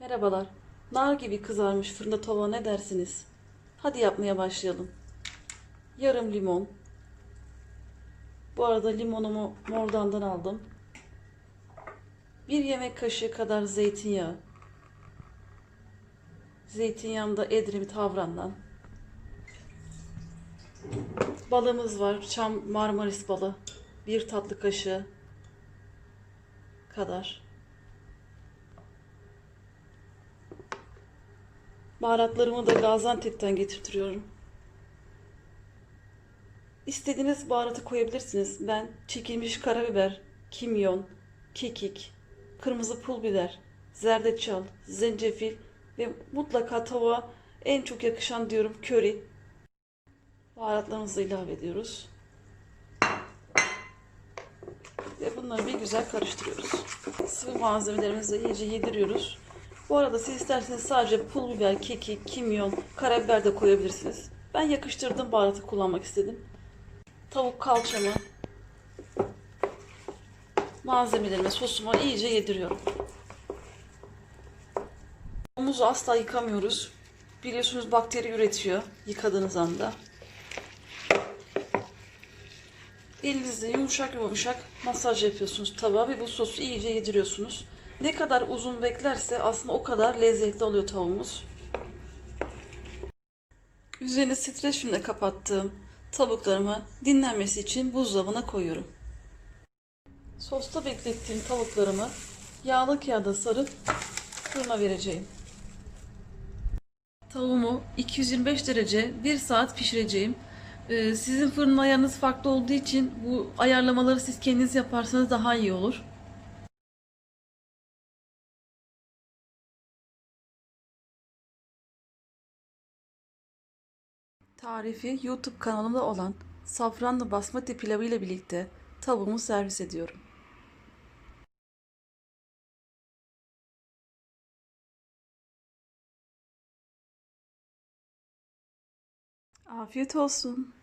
Merhabalar. Nar gibi kızarmış fırında tava ne dersiniz? Hadi yapmaya başlayalım. Yarım limon. Bu arada limonumu mordandan aldım. Bir yemek kaşığı kadar zeytinyağı. Zeytinyağım da Edremit Havran'dan. Balımız var. Çam Marmaris balı. Bir tatlı kaşığı kadar. Baharatlarımı da Gaziantep'ten getirtiyorum. İstediğiniz baharatı koyabilirsiniz. Ben çekilmiş karabiber, kimyon, kekik, kırmızı pul biber, zerdeçal, zencefil ve mutlaka tavuğa en çok yakışan diyorum köri. Baharatlarımızı ilave ediyoruz. Ve bunları bir güzel karıştırıyoruz. Sıvı malzemelerimizi iyice yediriyoruz. Bu arada siz isterseniz sadece pul biber, kekik, kimyon, karabiber de koyabilirsiniz. Ben yakıştırdığım baharatı kullanmak istedim. Tavuk kalçamı, malzemelerimi, sosumu iyice yediriyorum. Tavuğumuzu asla yıkamıyoruz. Biliyorsunuz bakteri üretiyor yıkadığınız anda. Elinizle yumuşak yumuşak masaj yapıyorsunuz tabağa ve bu sosu iyice yediriyorsunuz. Ne kadar uzun beklerse aslında o kadar lezzetli oluyor tavuğumuz. Üzerini streç filmle kapattığım tavuklarımı dinlenmesi için buzdolabına koyuyorum. Sosta beklettiğim tavuklarımı yağlı kağıda sarıp fırına vereceğim. Tavuğumu 225 derece 1 saat pişireceğim. Ee, Sizin fırın ayarınız farklı olduğu için bu ayarlamaları siz kendiniz yaparsanız daha iyi olur. Tarifi YouTube kanalımda olan safranlı basmati pilavı ile birlikte tavuğumu servis ediyorum. Afiyet olsun.